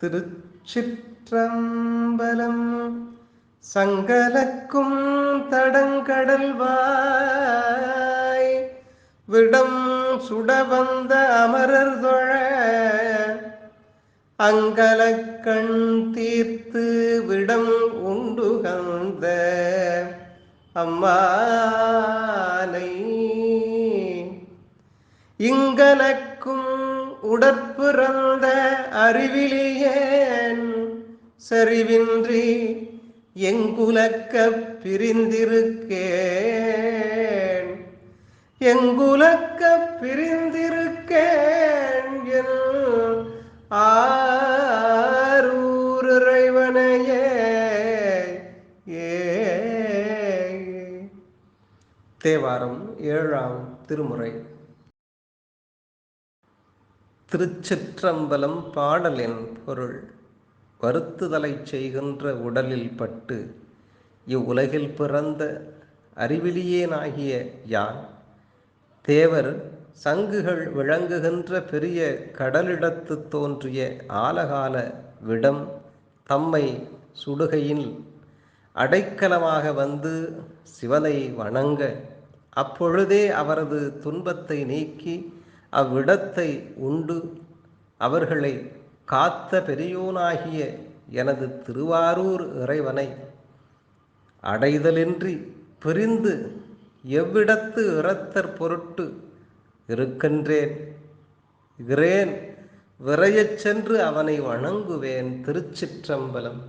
திருச்சிற்றம்பலம் சங்கலக்கும் தடங்கடல்வாய் விடம் சுட வந்த அமரர் தொழ அங்கலக்கண் தீர்த்து விடம் உண்டு கந்த அம்மானை. இங்கனக்கும் உடற்பிறந்த அறிவிலியேன் சரிவின்றி எங்குலக்க பிரிந்திருக்கேன். எங்குலக்க பிரிந்திருக்கேன் என் ஆரூர் இறைவனையே ஏ. தேவாரம் ஏழாம் திருமுறை. திருச்சிற்றம்பலம் பாடலின் பொருள் வருத்துதலை செய்கின்ற உடலில் பட்டு இவ்வுலகில் பிறந்த அறிவிலியேனாகிய யான்? தேவர் சங்குகள் விளங்குகின்ற பெரிய கடலிடத்து தோன்றிய ஆலகால விடம் தம்மை சுடுகையில் அடைக்கலமாக வந்து சிவனை வணங்க அப்பொழுதே அவரது துன்பத்தை நீக்கி அவ்விடத்தை உண்டு. அவர்களை காத்த பெரியோனாகிய எனது திருவாரூர் இறைவனை அடைதலின்றி பிரிந்து எவ்விடத்து இறத்தற் பொருட்டு இருக்கின்றேன். இறேன் விரையச் சென்று அவனை வணங்குவேன் திருச்சிற்றம்பலம்.